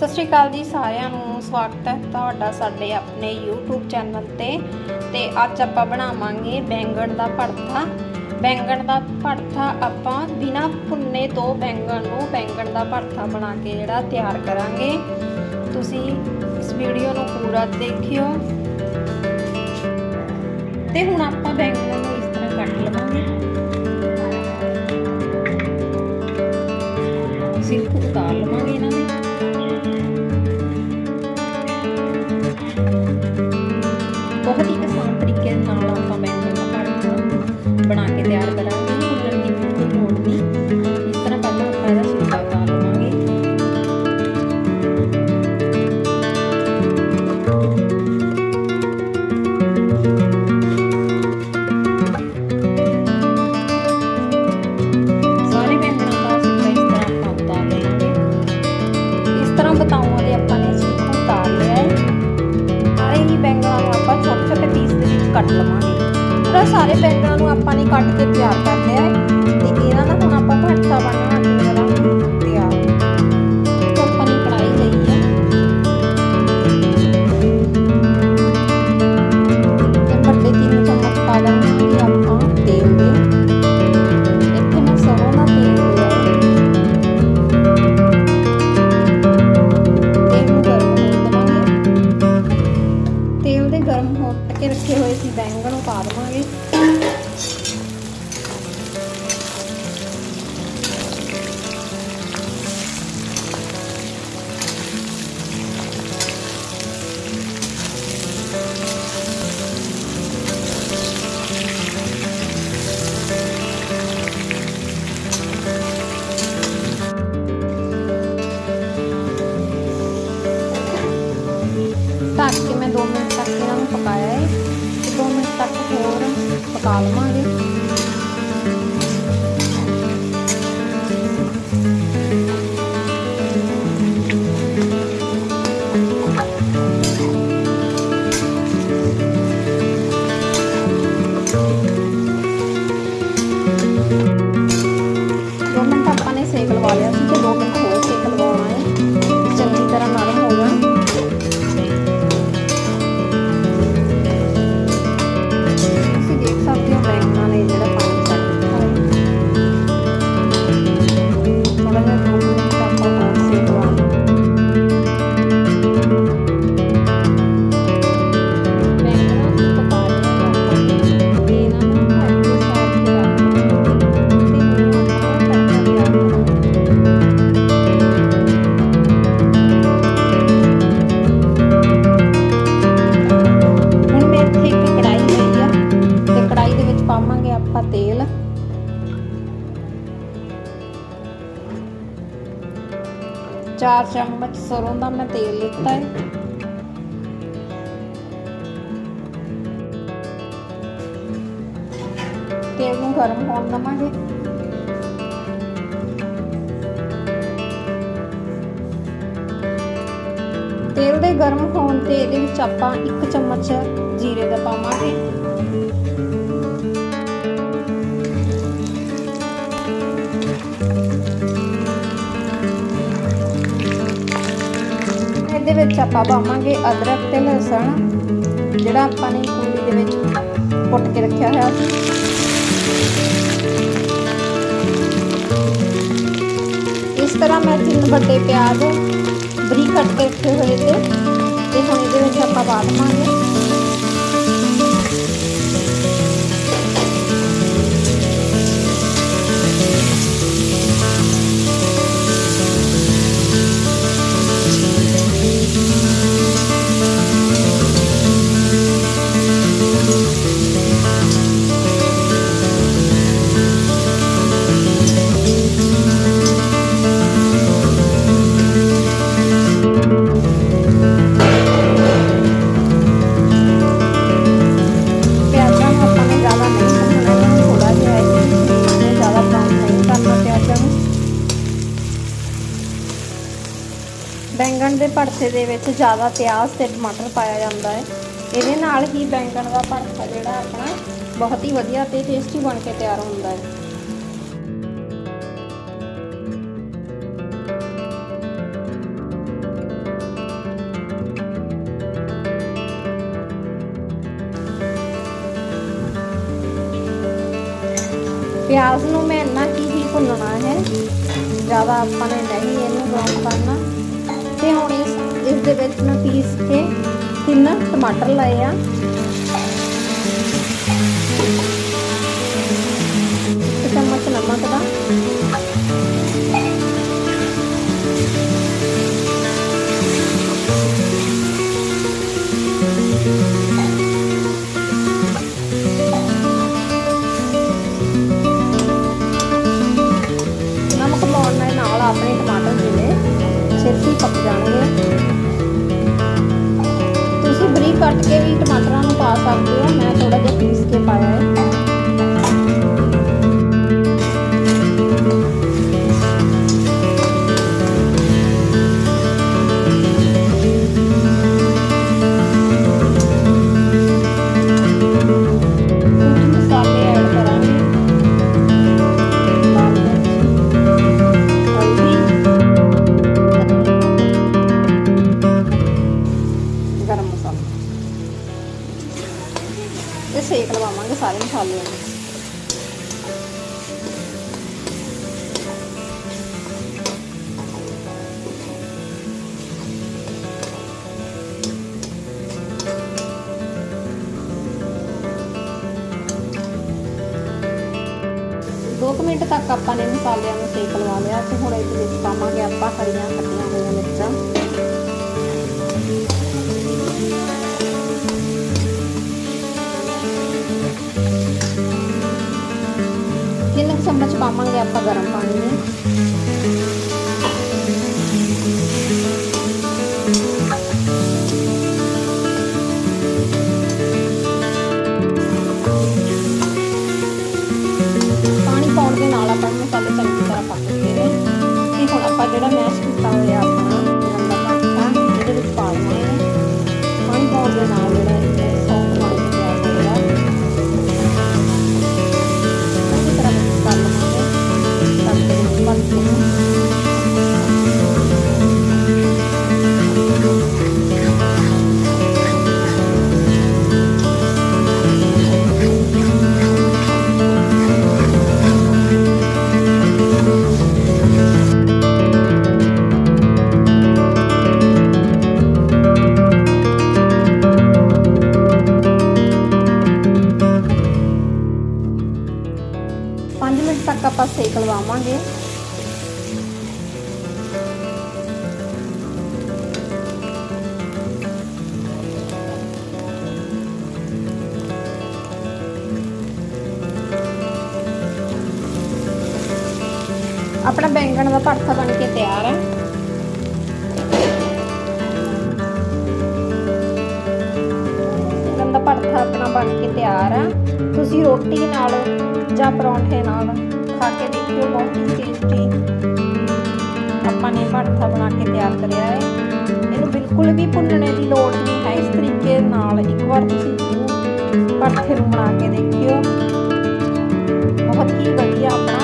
ਸਤਿ ਸ਼੍ਰੀ ਅਕਾਲ ਜੀ, ਸਾਰਿਆਂ ਨੂੰ ਸਵਾਗਤ ਹੈ ਤੁਹਾਡਾ ਸਾਡੇ ਆਪਣੇ YouTube ਚੈਨਲ ਤੇ ਤੇ ਅੱਜ ਆਪਾਂ ਬਣਾਵਾਂਗੇ ਬੈਂਗਣ ਦਾ ਭੜਥਾ ਬੈਂਗਣ ਦਾ ਭੜਥਾ ਆਪਾਂ ਬਿਨਾ ਭੁੰਨੇ ਤੋਂ ਬੈਂਗਣ ਨੂੰ ਬੈਂਗਣ ਦਾ ਭੜਥਾ ਬਣਾ ਕੇ ਜਿਹੜਾ ਤਿਆਰ ਕਰਾਂਗੇ। ਤੁਸੀਂ ਇਸ ਵੀਡੀਓ ਨੂੰ ਪੂਰਾ ਦੇਖਿਓ। ਤੇ ਹੁਣ ਆਪਾਂ ਬੈਂਗਣ ਨੂੰ ਇਸ ਤਰ੍ਹਾਂ ਕੱਟ ਲਵਾਂਗੇ। ਸਾਰੇ ਨੂੰ ਆਪਾਂ ਨੇ ਕੱਟ ਕੇ ਤਿਆਰ ਕਰ ਲਿਆ ਹੈ ਤੇ ਇਹਨਾਂ ਦਾ ਹੁਣ ਆਪਾਂ ਭੜਥਾ ਬਣਾ ਕੇ ਕਰਾਂਗੇ ਤਿਆਰ ਤੇ ਆਪਾਂ ਨੇ ਕੜਾਈ ਲਈ ਹੈ ਤੇ ਵੱਡੇ ਤਿੰਨ ਚਮਚ ਪਾ ਦਾਂਗੇ ਪਕਾ ਲਵਾਂਗੇ ਪਾਵਾਂਗੇ ਆਪਾਂ ਤੇਲ। ਚਾਰ ਚਮਚ ਸਰੋਂ ਦਾ ਮੈਂ ਤੇਲ ਲਿੱਤਾ ਹੈ। ਤੇਲ ਨੂੰ ਗਰਮ ਹੋਣ ਦਵਾਂਗੇ। ਤੇਲ ਦੇ ਗਰਮ ਹੋਣ ਤੇ ਇਹਦੇ ਵਿੱਚ ਆਪਾਂ ਇੱਕ ਚਮਚ ਜੀਰੇ ਦਾ ਪਾਵਾਂਗੇ। ਇਹਦੇ ਵਿੱਚ ਆਪਾਂ ਪਾਵਾਂਗੇ ਅਦਰਕ ਤੇ ਲਸਣ, ਜਿਹੜਾ ਆਪਾਂ ਨੇ ਕੂਲੀ ਦੇ ਵਿੱਚ ਕੁੱਟ ਕੇ ਰੱਖਿਆ ਹੋਇਆ ਸੀ। ਇਸ ਤਰ੍ਹਾਂ ਮੈਂ ਤਿੰਨ ਵੱਡੇ ਪਿਆਜ਼ ਬਰੀਕ ਕੱਟ ਕੇ ਰੱਖੇ ਹੋਏ ਤੇ ਤੇ ਹੁਣ ਇਹਦੇ ਵਿੱਚ ਆਪਾਂ ਪਾ ਦਵਾਂਗੇ। ਭੜਥੇ ਦੇ ਵਿੱਚ ਜ਼ਿਆਦਾ ਪਿਆਜ਼ ਤੇ ਟਮਾਟਰ ਪਾਇਆ ਜਾਂਦਾ ਹੈ। ਇਹਦੇ ਨਾਲ ਹੀ ਬੈਂਗਣ ਦਾ ਭੜਥਾ ਜਿਹੜਾ ਆਪਣਾ ਬਹੁਤ ਹੀ ਵਧੀਆ ਤੇ ਟੇਸਟੀ ਬਣ ਕੇ ਤਿਆਰ ਹੁੰਦਾ ਹੈ। ਪਿਆਜ਼ ਨੂੰ ਮੈਂ ਇੰਨਾ ਕੀ ਹੀ ਭੁੰਨਣਾ ਹੈ, ਜ਼ਿਆਦਾ ਆਪਾਂ ਨੇ ਨਹੀਂ ਇਹਨੂੰ ਬਰਾਊਨ ਕਰਨਾ। ਤੇ ਹੁਣ ਇਸ ਇਸ ਦੇ ਵਿੱਚ ਮੈਂ ਪੀਸ ਕੇ ਤਿੰਨ ਟਮਾਟਰ ਲਾਏ ਆ। ਜਿਹੜੇ ਛੇਤੀ ਪੱਕ ਜਾਣਗੇ। ਤੁਸੀਂ ਬਰੀਕ ਕੱਟ ਕੇ ਵੀ ਟਮਾਟਰਾਂ ਨੂੰ ਪਾ ਸਕਦੇ ਹੋ। ਮੈਂ ਥੋੜਾ ਜਿਹਾ ਪੀਸ ਕੇ ਪਾਇਆ ਹੈ। ਸਾਰੇ ਮਸਾਲਿਆਂ ਨੂੰ ਦੋ ਕੁ ਮਿੰਟ ਤੱਕ ਆਪਾਂ ਨੇ ਮਸਾਲਿਆਂ ਨੂੰ ਸੇਕ ਲਵਾ ਲਿਆ ਤੇ ਹੁਣ ਇਹਦੇ ਵਿੱਚ ਪਾਵਾਂਗੇ ਆਪਾਂ ਹਰੀਆਂ ਕੱਟੀਆਂ ਪਾਵਾਂਗੇ ਆਪਾਂ ਗਰਮ ਪਾਣੀ ਦੇ ਪਾਣੀ ਪਾਉਣ ਦੇ ਨਾਲ ਆਪਾਂ ਨੂੰ ਮਸਾਲੇ ਚੰਗੀ ਤਰ੍ਹਾਂ ਪੱਕ ਗਏ ਨੇ। ਤੇ ਹੁਣ ਆਪਾਂ ਜਿਹੜਾ ਮੈਸ਼ ਕੀਤਾ ਹੋਇਆ ਆਪਣਾ ਗੰਦਾ ਪਾਸਤਾ ਇਹਦੇ ਵਿੱਚ ਪਾ ਦਿੰਦੇ ਹਾਂ ਪਾਣੀ ਪਾਉਣ ਦੇ ਨਾਲ ਸੇਕ ਲਵਾਵਾਂਗੇ ਆਪਣਾ ਬੈਂਗਣ ਦਾ ਭਰਥਾ ਬਣ ਕੇ ਤਿਆਰ ਹੈ। ਬੈਂਗਣ ਦਾ ਭਰਥਾ ਆਪਣਾ ਬਣ ਕੇ ਤਿਆਰ ਹੈ। ਤੁਸੀਂ ਰੋਟੀ ਨਾਲ ਜਾਂ ਪਰੌਂਠੇ ਨਾਲ ਖਾ ਕੇ ਦੇਖਿਓ, ਬਹੁਤ ਹੀ ਟੇਸਟੀ ਆਪਾਂ ਨੇ ਭਰਥਾ ਬਣਾ ਕੇ ਤਿਆਰ ਕਰਿਆ ਹੈ। ਇਹਨੂੰ ਬਿਲਕੁਲ ਵੀ ਭੁੰਨਣੇ ਦੀ ਲੋੜ ਨਹੀਂ ਹੈ। ਇਸ ਤਰੀਕੇ ਨਾਲ ਇੱਕ ਵਾਰ ਤੁਸੀਂ ਜ਼ਰੂਰ ਭਰਥੇ ਨੂੰ ਬਣਾ ਕੇ ਦੇਖਿਓ। ਬਹੁਤ ਹੀ ਵਧੀਆ ਆਪਣਾ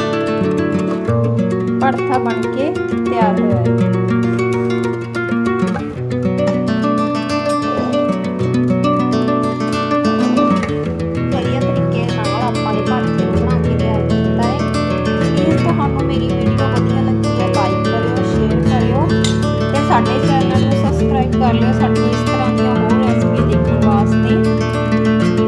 ਭਰਥਾ ਬਣ ਕੇ ਤਿਆਰ ਹੋਇਆ ਹੈ।